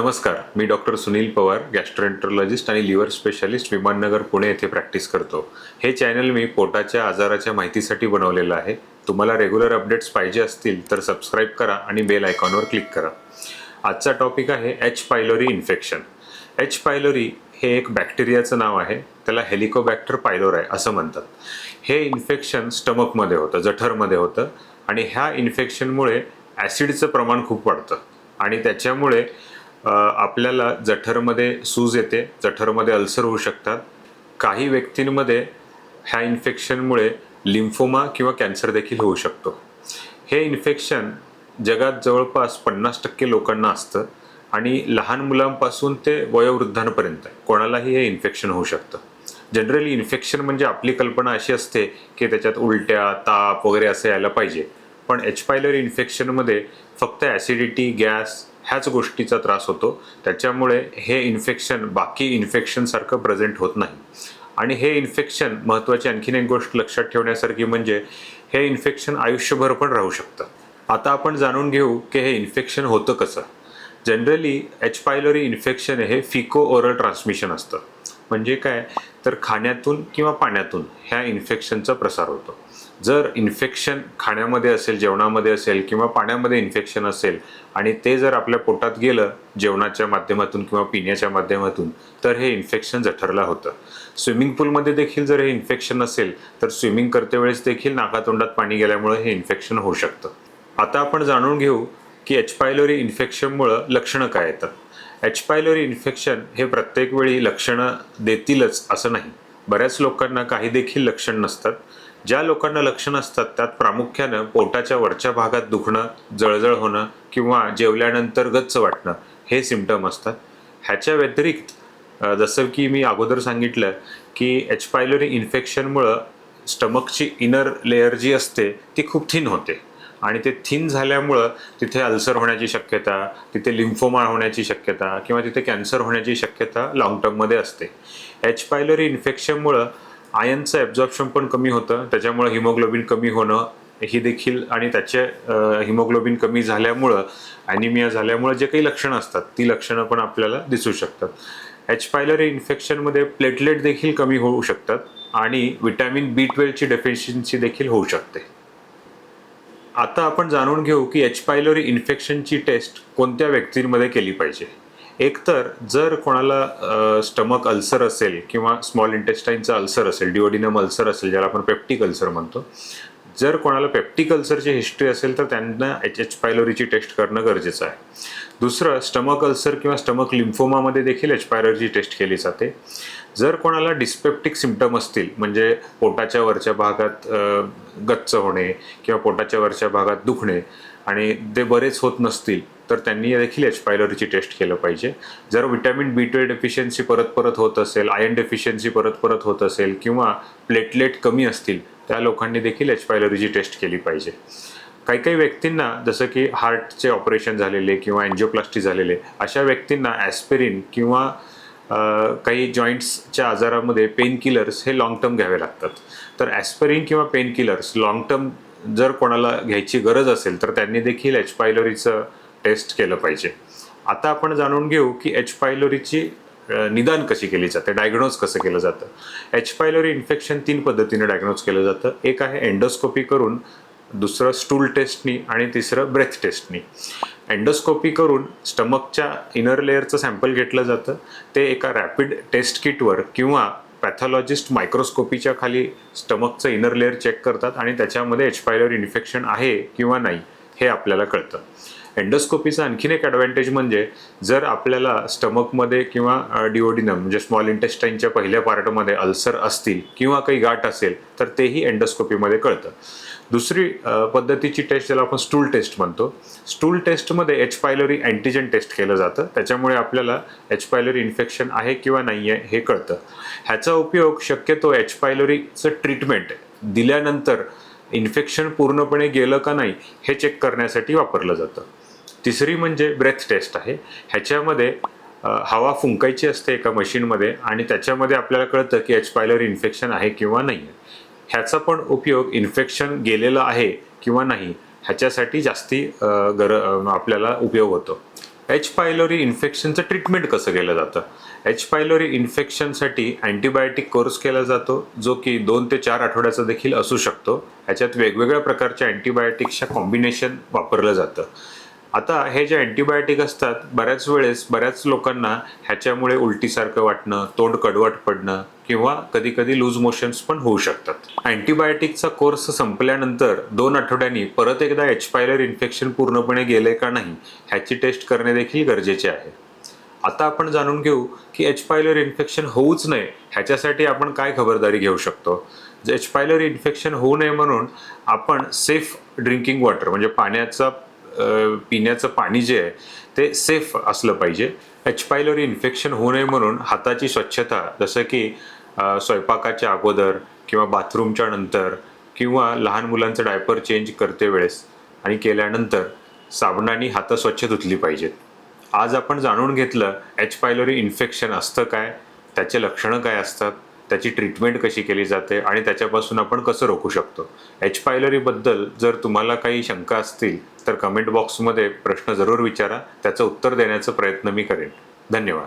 नमस्कार मी doctor Sunil Pawar gastroenterologist आणि लिव्हर स्पेशालिस्ट विमाननगर पुणे येथे प्रॅक्टिस करतो. हे चॅनल मी पोटाच्या आजाराच्या माहितीसाठी बनवलेलं आहे. तुम्हाला रेग्युलर अपडेट्स पाहिजे असतील तर सबस्क्राईब करा आणि बेल आयकॉनवर क्लिक करा. आजचा टॉपिक आहे H. Pylori infection H. Pylori हे एक बॅक्टेरियाचं नाव आहे. त्याला हेलिकोबॅक्टर पायलोराय असं म्हणतात. हे इन्फेक्शन स्टमकमध्ये होतं जठरमध्ये होतं आणि ह्या इन्फेक्शनमुळे ॲसिडचं प्रमाण खूप वाढतं. आणि त्याच्यामुळे आपल्याला जठरमध्ये सूज येते जठरमध्ये अल्सर होऊ शकतात. काही व्यक्तींमध्ये ह्या इन्फेक्शनमुळे लिम्फोमा किंवा कॅन्सर देखील होऊ शकतो. हे इन्फेक्शन जगात जवळपास पन्नास टक्के लोकांना असतं आणि लहान मुलांपासून ते वयोवृद्धांपर्यंत. कोणालाही हे इन्फेक्शन होऊ शकतं. जनरली इन्फेक्शन म्हणजे आपली कल्पना अशी असते की त्याच्यात उलट्या ताप वगैरे असं यायला पाहिजे. पण एच पायलर इन्फेक्शनमध्ये फक्त ॲसिडिटी गॅस ह्याच गोष्टीचा त्रास होतो. त्याच्यामुळे हे इन्फेक्शन बाकी इन्फेक्शनसारखं प्रेझेंट होत नाही. आणि हे इन्फेक्शन महत्त्वाची आणखीन एक गोष्ट लक्षात ठेवण्यासारखी म्हणजे हे इन्फेक्शन आयुष्यभर पण राहू शकतं. आता आपण जाणून घेऊ की हे इन्फेक्शन होतं कसं. जनरली एच पायलोरी इन्फेक्शन हे फिको ओरल ट्रान्समिशन असतं. म्हणजे काय? तर खाण्यातून किंवा पाण्यातून ह्या इन्फेक्शनचा प्रसार होतो. जर इन्फेक्शन खाण्यामध्ये असेल जेवणामध्ये असेल किंवा पाण्यामध्ये इन्फेक्शन असेल आणि ते जर आपल्या पोटात गेलं जेवणाच्या माध्यमातून किंवा पिण्याच्या माध्यमातून तर हे इन्फेक्शन जठरला होतं. स्विमिंग पूलमध्ये देखील जर हे इन्फेक्शन असेल तर स्विमिंग करते वेळेस देखील नाकातोंडात पाणी गेल्यामुळे हे इन्फेक्शन होऊ शकतं. आता आपण जाणून घेऊ की एच पायलोरी इन्फेक्शनमुळं लक्षणं काय येतात. एचपायलोरी इन्फेक्शन हे प्रत्येक वेळी लक्षणं देतीलच असं नाही. बऱ्याच लोकांना काही देखील लक्षण नसतात. ज्या लोकांना लक्षणं असतात त्यात प्रामुख्यानं पोटाच्या वरच्या भागात दुखणं जळजळ होणं किंवा जेवल्यानंतर गच्च वाटणं हे सिमटम असतात. ह्याच्या व्यतिरिक्त जसं की मी अगोदर सांगितलं की एचपायलोरी इन्फेक्शनमुळं स्टमकची इनर लेअर जी असते ती खूप थिन होते. आणि ते थिन झाल्यामुळं तिथे अल्सर होण्याची शक्यता तिथे लिम्फोमा होण्याची शक्यता किंवा तिथे कॅन्सर होण्याची शक्यता लाँग टर्ममध्ये असते. एच पायलरी इन्फेक्शनमुळं आयनचं ॲब्झॉर्प्शन पण कमी होतं. त्याच्यामुळं हिमोग्लोबिन कमी होणं ही देखील आणि त्याचे हिमोग्लोबिन कमी झाल्यामुळं ॲनिमिया झाल्यामुळं जे काही लक्षणं असतात ती लक्षणं पण आपल्याला दिसू शकतात. एच पायलरी इन्फेक्शनमध्ये प्लेटलेट देखील कमी होऊ शकतात आणि विटॅमिन बी ट्वेल्वची डेफिशियन्सी देखील होऊ शकते. आता आपण जाणून घेऊ की एच पायलोरी इन्फेक्शनची टेस्ट कोणत्या व्यक्तींमध्ये केली पाहिजे. एकतर जर कोणाला स्टमक अल्सर असेल किंवा स्मॉल इंटेस्टाईनचा अल्सर असेल डिओडिनम अल्सर असेल ज्याला आपण पेप्टिक अल्सर म्हणतो जर कोणाला पेप्टिक अल्सरची हिस्ट्री असेल तर त्यांना एच एच पायलोरीची टेस्ट करणं गरजेचं आहे. दुसरं स्टमक अल्सर किंवा स्टमक लिम्फोमामध्ये देखील एच पायलोरीची टेस्ट केली जाते. जर कोणाला डिस्पेप्टिक सिमटम असतील म्हणजे पोटाच्या वरच्या भागात गच्च होणे किंवा पोटाच्या वरच्या भागात दुखणे आणि ते बरेच होत नसतील तर त्यांनी देखील एच पायलोरीची टेस्ट केलं पाहिजे. जर विटॅमिन बी ट्वेल्व डेफिशियन्सी परत परत होत असेल आयर्न डेफिशियन्सी परत परत होत असेल किंवा प्लेटलेट कमी असतील त्या लोकांनी देखील एच पायलोरीची टेस्ट केली पाहिजे. काही काही व्यक्तींना जसं की हार्टचे ऑपरेशन झालेले किंवा अँजिओप्लास्टी झालेले अशा व्यक्तींना ॲस्पिरिन किंवा काही जॉईंट्सच्या आजारामध्ये पेन किलर्स हे लाँग टर्म घ्यावे लागतात. तर ॲस्पिरिन किंवा पेन किलर्स लाँग टर्म जर कोणाला घ्यायची गरज असेल तर त्यांनी देखील एच पायलोरीचं टेस्ट केलं पाहिजे. आता आपण जाणून घेऊ की एच पायलोरीची निदान कशी केली जाते? डायग्नोज कसं केलं जातं? एच पायलोरी इन्फेक्शन तीन पद्धतीने डायग्नोज केलं जातं. एक आहे एंडोस्कोपी करून दुसरं स्टूल टेस्टनी आणि तिसरं ब्रेथ टेस्टनी एन्डोस्कोपी करून स्टमकच्या इनर लेअरचं सॅम्पल घेतलं जातं. ते एका रॅपिड टेस्ट किटवर किंवा पॅथॉलॉजिस्ट मायक्रोस्कोपीच्या खाली स्टमकचं इनर लेअर चेक करतात आणि त्याच्यामध्ये एच पायलोरी इन्फेक्शन आहे किंवा नाही. हे आपल्याला कळतं. एंडोस्कोपीचा आणखीन एक ॲडव्हान्टेज म्हणजे जर आपल्याला स्टमकमध्ये किंवा डिओडिनम म्हणजे स्मॉल इंटेस्टाईनच्या पहिल्या पार्टमध्ये अल्सर असतील किंवा काही गाठ असेल तर तेही एंडोस्कोपीमध्ये कळतं. दुसरी पद्धतीची टेस्ट ज्याला आपण स्टूल टेस्ट म्हणतो स्टूल टेस्टमध्ये एच पायलोरी अँटीजन टेस्ट केलं जातं. त्याच्यामुळे आपल्याला एच पायलोरी इन्फेक्शन आहे किंवा नाही आहे हे कळतं. ह्याचा उपयोग शक्यतो एच पायलोरीचं ट्रीटमेंट दिल्यानंतर इन्फेक्शन पूर्णपणे गेलं का नाही हे चेक करण्यासाठी वापरलं जातं. तिसरी म्हणजे ब्रेथ टेस्ट आहे. ह्याच्यामध्ये हवा फुंकायची असते एका मशीनमध्ये आणि त्याच्यामध्ये आपल्याला कळतं की एच पायलर इन्फेक्शन आहे किंवा नाही. ह्याचा पण उपयोग इन्फेक्शन गेलेलं आहे किंवा नाही ह्याच्यासाठी जास्ती गर आपल्याला उपयोग होतो. एच पायलोरी इन्फेक्शनचं ट्रीटमेंट कसं केलं जातं? एच पायलोरी इन्फेक्शनसाठी अँटीबायोटिक कोर्स केला जातो जो की दोन ते चार आठवड्याचा देखील असू शकतो. ह्याच्यात वेगवेगळ्या प्रकारच्या अँटीबायोटिक्सच्या कॉम्बिनेशन वापरलं जातं. आता हे जे अँटीबायोटिक असतात बऱ्याच वेळेस बऱ्याच लोकांना ह्याच्यामुळे उलटीसारखं वाटणं तोंड कडवट पडणं किंवा कधी कधी लूज मोशन्स पण होऊ शकतात. अँटीबायोटिकचा कोर्स संपल्यानंतर दोन आठवड्यांनी परत एकदा एच पायलर इन्फेक्शन पूर्णपणे गेले का नाही ह्याची टेस्ट करणे देखील गरजेचे आहे. आता आपण जाणून घेऊ की एच पायलर इन्फेक्शन होऊच नये ह्याच्यासाठी आपण काय खबरदारी घेऊ शकतो. एच पायलर इन्फेक्शन होऊ नये म्हणून आपण सेफ ड्रिंकिंग वॉटर म्हणजे पाण्याचा पिण्याचं पाणी जे आहे ते सेफ असलं पाहिजे. एच पायलोरी इन्फेक्शन होऊ नये म्हणून हाताची स्वच्छता जसं की स्वयंपाकाच्या अगोदर किंवा बाथरूमच्या नंतर किंवा लहान मुलांचं डायपर चेंज करते वेळेस आणि केल्यानंतर साबणाने हातं स्वच्छ धुतली पाहिजेत. आज आपण जाणून घेतलं एच पायलोरी इन्फेक्शन असतं काय त्याचे लक्षणं काय असतात त्याची ट्रीटमेंट कशी केली जाते आणि त्याच्यापासून आपण कसं रोखू शकतो? एच पायलरीबद्दल जर तुम्हाला काही शंका असतील तर कमेंट बॉक्समध्ये प्रश्न जरूर विचारा त्याचं उत्तर देण्याचा प्रयत्न मी करेन. धन्यवाद.